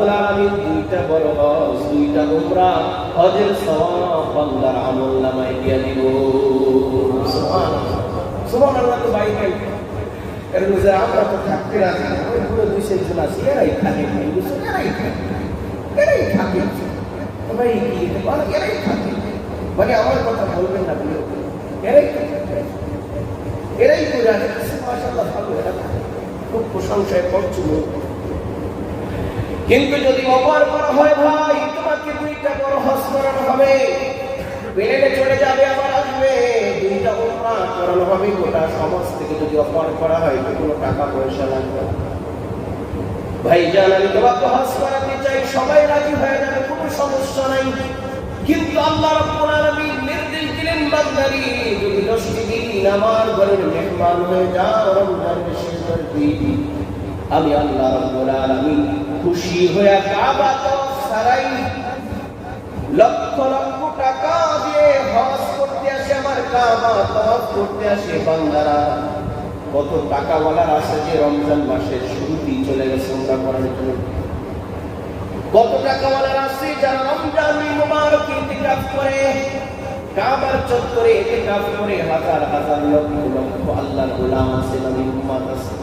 আলামিন দুইটা বড় তো মধ্যে আমরা তো থাকতে রাজি না। ওই পুরো দুই ভাই মানে আমার কথা বলবেন না করে আছে মাশাআল্লাহ ভালো এরা থাকে। খুব প্রশংসায় করছিল কিন্তু যদি অপার করা হয় ভাই, তোমাকে দুইটা বড় করানো হবে। প্লেনে চলে যাবে, আবার আসবে। দুইটা করানো হবে, গোটা সমাজ থেকে যদি অপার করা হয়, তো কোনো টাকা পয়সা লাগবে ভাই জান, আমি তোমাকে হজ করাতে চাই, সবাই রাজি হয়ে যাবে, কোনো সমস্যা নাই। কিন্তু আল্লাহ রাব্বুল নির্দেশ যদি দশটি দিন আমার ঘরের মেহমান যাও রমজানের শেষের দিন। আমি আল্লাহ রাব্বুল খুশি হয়ে কাবা তো সারাই লক্ষ লক্ষ টাকা দিয়ে হজ করতে আসে আমার কাবা তওয়াফ করতে আসে বান্দারা। কত টাকাওয়ালার আছে যে রমজান মাসের শুরুতেই চলে গেছে ওমরা করার জন্য। কত টাকাওয়ালার আছে যারা রমজান মুবারক ইতিকাফ করে কাবার চত্বরে ইতিকাফ করে হাজার হাজার লক্ষ লক্ষ আল্লাহর গোলাম আছে নবী আছে।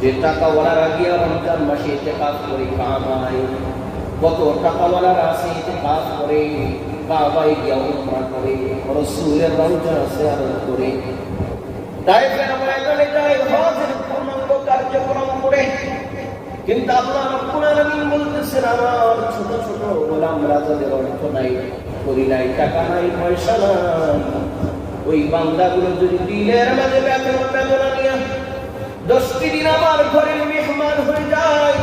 যে টাকাওয়ালারা গিয়ে রমজান মাসে ইতিকাফ করে কাবায় কত টাকাওয়ালারা আছে ইতিকাফ করে কাবায় গিয়ে উমরা করে, রাসূলের রমজান আছে আর করে। তাই আমরা এখানে যাই হজের পূর্ণাঙ্গ কার্যক্রম করে। কিন্তু আল্লাহ রব্বুল আলামিন বলতেছেন, আমার ছোট ছোট গোলাম রাজাদের অর্থ নাই। করি নাই টাকা নাই, পয়সা নাই। ওই বান্দাগুলো যদি দিনের মাঝে বেদনা নিয়ে দশটি দিন আমার ঘরের মেহমান হয়ে যায়,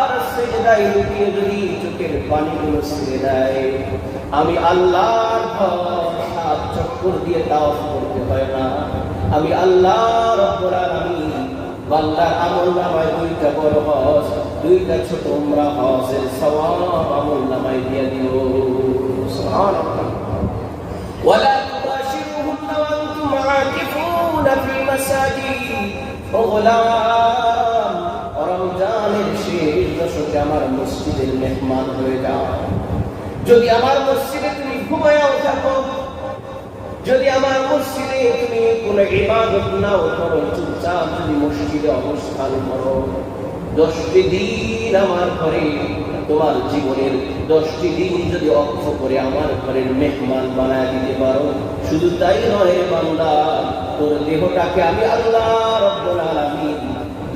আর সেজদায় লুকিয়ে যদি চোখের ছেড়ে দেয়, আমি আল্লাহর সাত চক্কর দিয়ে তাওয়াফ করতে হয় না। আমি আল্লাহ রব্বুল আলামিন বান্দার আমল নামায় দুইটা বড় হজ, দুইটা ছোট উমরা হজের সওয়াব আমল নামায় দিয়ে দিও। সুবহানাল্লাহ ولا تباشروهن وانتم عاكفون في المساجد غلام রমজানের শেষ দশকে আমার মসজিদের মেহমান হয়ে যাও যদি আমার মসজিদে তুমি ঘুমায়াও থাকো যদি আমার মসজিদে তুমি কোন ইবাদত নাও করো চুপচাপ যদি মসজিদে অবস্থান করো দশটি দিন আমার ঘরে তোমার জীবনের দশটি দিন যদি অক্ষ করে আমার ঘরের মেহমান বানায় দিতে পারো, শুধু তাই নয় বান্দা, তোর দেহটাকে আমি আল্লাহ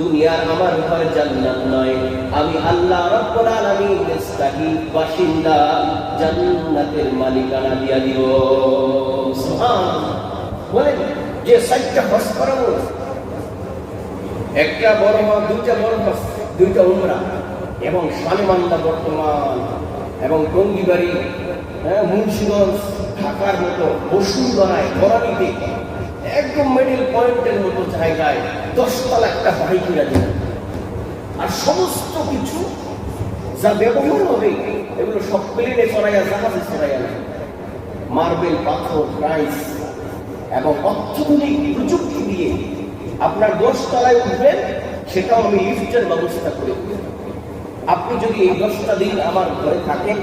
দুনিয়ার আমার ঘর জান্নাত নয়, আমি আল্লাহ রব্বুল বাসিন্দা, জান্নাতের মালিকানা দিয়া দিব। বলেন, যে সাইটটা হজ করাবো, একটা বড় হজ দুইটা বড় হজ দুইটা উমরা। এবং সালেমান্দা বর্তমান, এবং টঙ্গিবাড়ি হ্যাঁ মুন্সিগঞ্জ, ঢাকার মতো বসুন্ধরায় বরানিতে একদম মিডিল পয়েন্টের মতো জায়গায় দশতলা একটা বাড়ি কিনা দিলেন আর সমস্ত কিছু যা ব্যবহার হবে, এগুলো সব প্লেনে চড়াইয়া জাহাজে চড়াইয়া মার্বেল, পাথর টাইলস এবং অত্যাধুনিক প্রযুক্তি দিয়ে আপনার দশতলায় উঠবেন, সেটাও আমি লিফটের ব্যবস্থা করে দেব। আপনি যদি এই দশটা দিন আমার ঘরে থাকেন,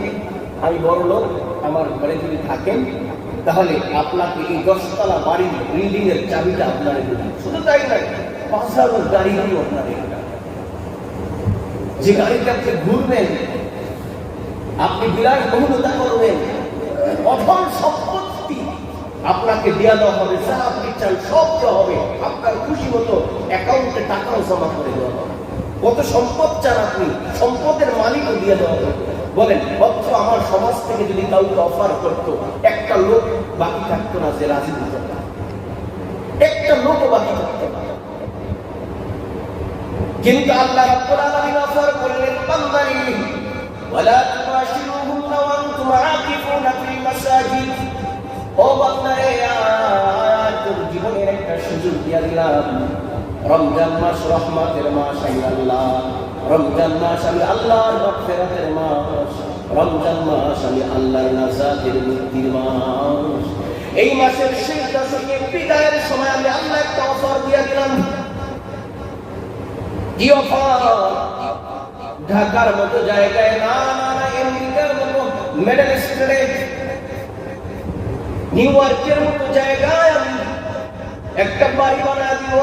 আমি বড় লোক, আমার ঘরে যদি থাকেন, তাহলে আপনাকে এই দশতলা বাড়ির বিল্ডিং এর চাবিটা আপনার শুধু তাই নয়, পাঁচ হাজার গাড়ি দিয়ে আপনার যে গাড়িতে আপনি ঘুরবেন, আপনি বিরাট বহুলতা করবেন অধন সম্পত্তি আপনাকে দেওয়া দেওয়া হবে, যা আপনি চান সব দেওয়া হবে, আপনার খুশি মতো অ্যাকাউন্টে টাকাও জমা করে দেওয়া হবে। কত সম্পদ চান আপনি? সম্পদের মালিকও দিয়ে দেওয়া বলেন অর্থ আমার সমাজ থেকে যদি কাউকে অফার করতো, একটা লোক বাকি থাকতো না যে রাজি দিত একটা লোকও বাকি থাকতো না। কিন্তু আল্লাহ অফার করলেন বান্দারি জীবনের একটা সুযোগ দিয়া দিলাম। রমজান মাস রহমাতের মাস আমি আল্লাহ। রমজান মাস, আমি আল্লাহর মাগফিরাতের মাস। রমজান মাস, আমি আল্লাহর নাজাতের মুক্তির মাস। এই মাসের শেষ দশকে বিদায়ের সময় আমি আল্লাহ একটা অফার দিয়া দিলাম। কি অফার? ঢাকার মতো জায়গায়, না না না, আমেরিকার মতো মেডেল স্টেট নিউ ইয়র্কের মতো জায়গায় একটা বাড়ি বানা দিব।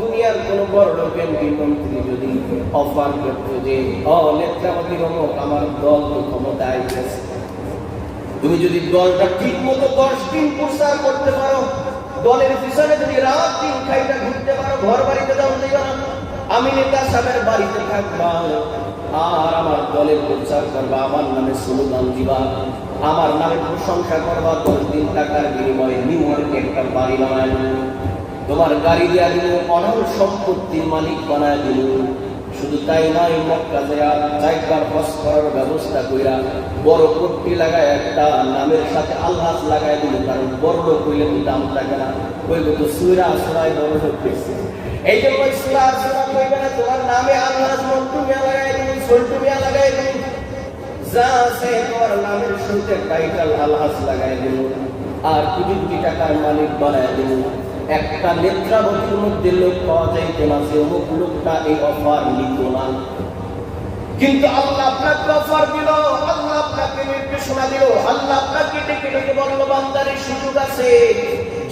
দুনিয়ার বড় মন্ত্রী যদি অফার যে আমার দল তো ক্ষমতায় গেছে। তুমি যদি দলটা ঠিক মতো দশ দিন করতে পারো, দলের পিছনে যদি রাত দিন খাইটা ঘুরতে পারো, ঘর বাড়িতে যাও দিবা না আমি নেতা সাহেবের বাড়িতে থাকবা আর আমার দলের প্রচার করবা, আমার নামে স্লোগান দিবা। আমার নামে প্রশংসা করবা, দশ দিন টাকার বিনিময়ে নিউ ইয়র্কে একটা বাড়ি বানায় তোমার গাড়ি দিয়া দিল অনল সম্পত্তির মালিক বানায় দিল শুধু তাই নয়, মক্কা দেয়া জায়গার হস করার ব্যবস্থা কইরা বড় পট্টি লাগায় একটা নামের সাথে আল্লাহ লাগায় দিল কারণ বড় তো দাম থাকে না। ওই তো, সুরা আসরায় বড় পেয়েছে এই জন্য সুরা আসরা কইবে না, তোমার নামে আল্লাহ মন্টু মিয়া লাগাই দিল সল্টু মিয়া লাগাই দিল একটা নেত্রাবতীর মধ্যে পাওয়া যাইতে সে অমুক লোকটা এই অফার নিত কিন্তু আল্লাহ আপনাকে অফার দিল, আল্লাহ আপনাকে নির্দেশনা দিল, আল্লাহ আপনাকে ডেকে ডেকে বলল বান্দারের সুযোগ আছে।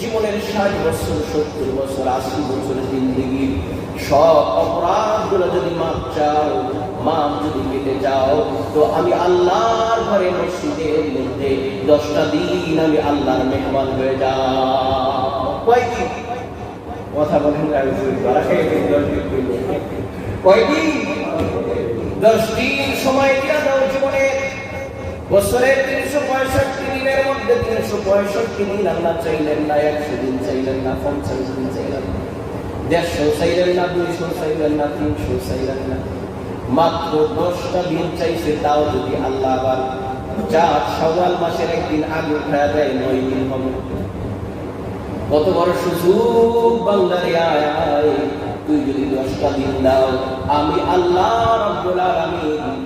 জীবনের ষাট বছর, সত্তর বছর, আশি বছর জিন্দিগি, সব অপরাধগুলো যদি মাপ চাও, মাপ যদি কেটে যাও, তো আমি আল্লাহর ঘরে মসজিদের মধ্যে দশটা দিন আমি আল্লাহর মেহমান হয়ে যাও। কথা বলেন কয়দিন? দশ দিন সময় দিয়া দাও জীবনে। বছরের তিনশো পঁয়ষট্টি দিনের মধ্যে তিনশো পঁয়ষট্টি দিন আল্লাহ চাইলেন না, একশো দিন চাইলেন না, পঞ্চাশ দিন চাইলেন না, দেড়শো চাইলেন না, দুইশো চাইলেন না, তিনশো চাইলেন না। মাত্র দশটা দিন চাইছে, তাও যদি আল্লাহ আবার চার সওয়াল মাসের একদিন আগে উঠায় দেয়, নয় দিন হবে। কত বড় সুযোগ বাংলারে আয় তুই যদি দশটা দিন দাও, আমি আল্লাহ রব্বুল আলামিন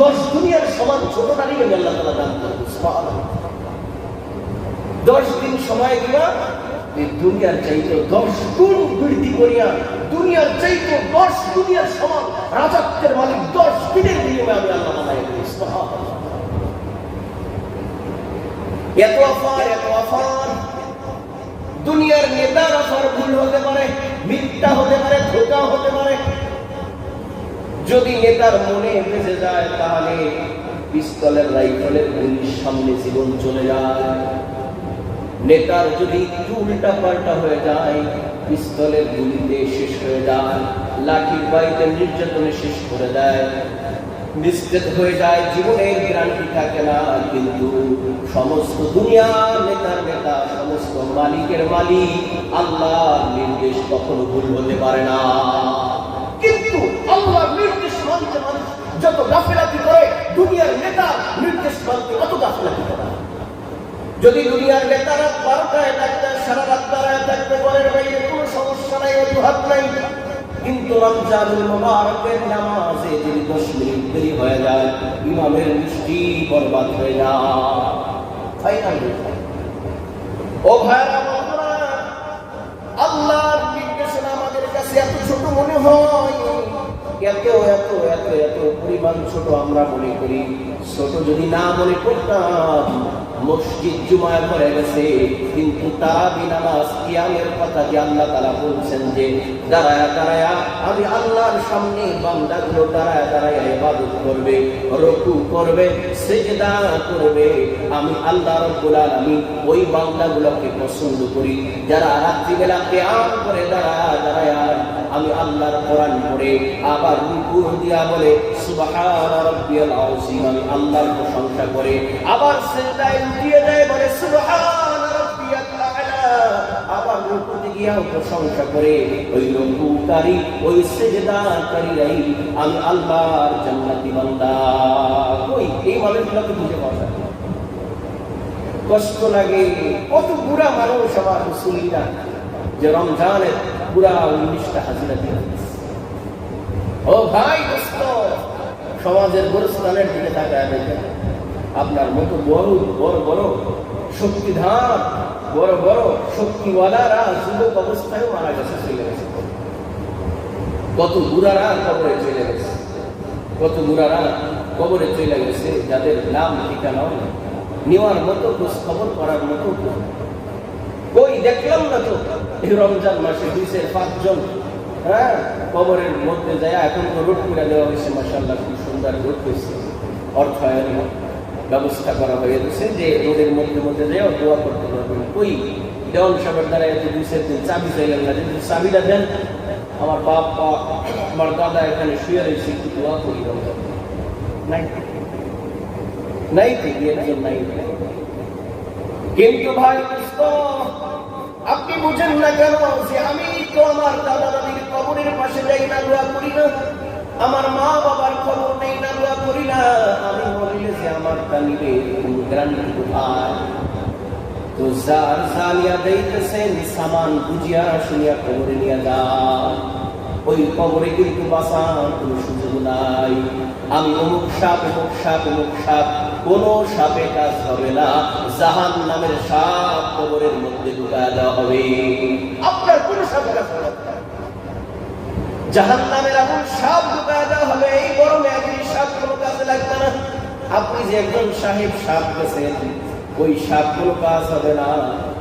দশ দুনিয়ার সমান ছোট নারীকে আল্লাহ তালা দান সুবহানাল্লাহ। দশ দিন সময় এই দুনিয়ার চাইতে দশ গুণ বৃদ্ধি করিয়া দুনিয়ার চাইতে দশ দুনিয়ার সমান রাজত্বের মালিক দশ দিনের বিনিময়ে আমি আল্লাহ বানাই এত অফার এত অফার। দুনিয়ার নেতার অফার ভুল হতে পারে, মিথ্যা হতে পারে, ধোকা হতে পারে। যদি নেতার মনে বেঁচে যায়, তাহলে পিস্তলের রাইফেলের গুলির সামনে জীবন চলে যায়। নেতার যদি একটু উল্টা পাল্টা হয়ে যায়, পিস্তলের গুলিতে শেষ হয়ে যায়, লাঠির বাড়িতে নির্যাতনে শেষ করে দেয়। নিশ্চিত হয়ে যায়, জীবনের গ্রান্টি থাকে না, কিন্তু সমস্ত দুনিয়ার নেতার নেতা, সমস্ত মালিকের মালিক আল্লাহ নির্দেশ কখনো ভুল হতে পারে না। যত গাফিলাতি করে দুনিয়ার নেতা নির্দেশ মানতে অত গাফিলাতি করে। যদি দুনিয়ার নেতারা বারোটায় থাকতে, সারা রাত দাঁড়ায় থাকতে পারে বাইরে কোনো সমস্যা নাই, অজুহাত নাই। কিন্তু রমজানুল মুবারকের নামাজে যদি দশ মিনিট দেরি হয়ে যায়, ইমামের দৃষ্টি বরবাদ হয়ে যায়। ও আল্লাহর নির্দেশনা আমাদের কাছে এত ছোট মনে হয়। এত এত এত এত পরিমাণ ছোট আমরা মনে করি, ছোট যদি না মনে করতাম, মসজিদ জুমায় ভরে গেছে, কিন্তু তারাবি নামাজ কিয়ামের কথা যে আল্লাহ তারা বলছেন যে, দাঁড়ায়া দাঁড়ায়া, আমি আল্লাহর সামনে বান্দাগুলো দাঁড়ায়া দাঁড়ায়া ইবাদত করবে, রকু করবে, সেজদা করবে, আমি আল্লাহ রব্বুল আলামিন ওই বান্দাগুলোকে পছন্দ করি, যারা রাত্রিবেলা কিয়াম করে দাঁড়ায়া দাঁড়ায়া আমি আল্লাহর কোরআন পড়ে, আবার রুকু দিয়া বলে, সুবহান রাব্বিয়াল আযীম, আমি আল্লাহর প্রশংসা করে, আবার সিজদায় উঠিয়ে দেয় বলে, সুবহান রাব্বিয়াল আ'লা, আবার রুকুতে গিয়াও প্রশংসা করে, ওই রুকুকারী, ওই সিজদাকারীরাই আমি আল্লাহর জান্নাতি বান্দা কই, এই মানুষগুলোকে বুঝে পাওয়া যায়। কষ্ট লাগে, কত বুড়া মানুষ আমার মুসলিমরা যে রমজানের পুরা উনিশটা হাজিরা দিয়ে ও ভাই দিকে তাকায় দেখেন। আপনার মতো বড় বড় বড় বড় বড় শক্তিওয়ালারা যুবক অবস্থায় মারা গেছে, চলে গেছে। কত বুড়ারা কবরে চলে গেছে। কত বুড়ারা কবরে চলে গেছে, যাদের নাম ঠিকানাও নেই। নেওয়ার মতো খবর করার মতো দেখলাম না তো। এই রমজান মাসে দুইশের পাঁচজন হ্যাঁ কবরের মধ্যে যায়, এখন তো রোড করে দেওয়া হয়েছে মাসাল্লাহ খুব সুন্দর রোড হয়েছে। অর্থায়ন ব্যবস্থা করা হয়েছে যে রোডের মধ্যে মধ্যে যায় দোয়া করতে পারবেন। কই? দেওয়ান সাহেবের দ্বারা এত দুইশের দিন চাবি চাইলেন না, যদি চাবিটা দেন, আমার বাপ বা আমার দাদা এখানে শুয়ে রয়েছে, একটু দোয়া করি রমজান নাই। নাই থেকে একজন নাই। কিন্তু ভাই আপনি বুঝেন না কেন, যে আমি তো আমার দাদা দাদির কবরের পাশে যাই না, দোয়া করি না। আমার মা বাবার খবর নেই না, দোয়া করি না। আমি বলিলে যে, আমার তালিবে তো যার সালিয়া দেইতেছেন, সামান বুঝিয়া শুনিয়া কবরে নিয়ে যান ওই কবরে কিন্তু বাঁচান কোনো সুযোগ নাই। আমি অমুক সাপ অমুক সাপ অমুক সাপ, কোন সাপে কাজ হবে না। জাহান নামের সাপ কবরের মধ্যে ঢুকায় দেওয়া হবে। আপনার কোন সাপে কাজ হবে জাহান নামের এমন সাপ ঢুকায় দেওয়া হবে, এই বড় মেয়াদি সাপ কোনো কাজে লাগবে না। আপনি যে একজন সাহেব সাপ গেছেন, ওই সাপ কোনো কাজ হবে না।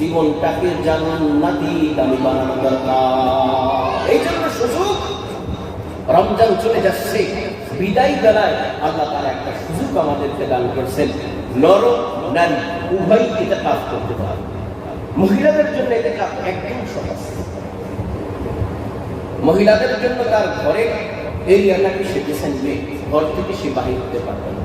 জীবনটাকে জান্নাতি দামি বানানো দরকার। এই জন্য সুযোগ, রমজান চলে যাচ্ছে, বিদায় বেলায় আল্লাহ তারা একটা সুযোগ আমাদেরকে দান করছেন। নর, নারী, উভয় এটা কাজ করতে পারে। মহিলাদের জন্য এটা কাজ একদম সহজ। মহিলাদের জন্য তার ঘরের এরিয়াটাকে সে বেছে নেবে ঘর থেকে সে বাহির হতে পারবে না।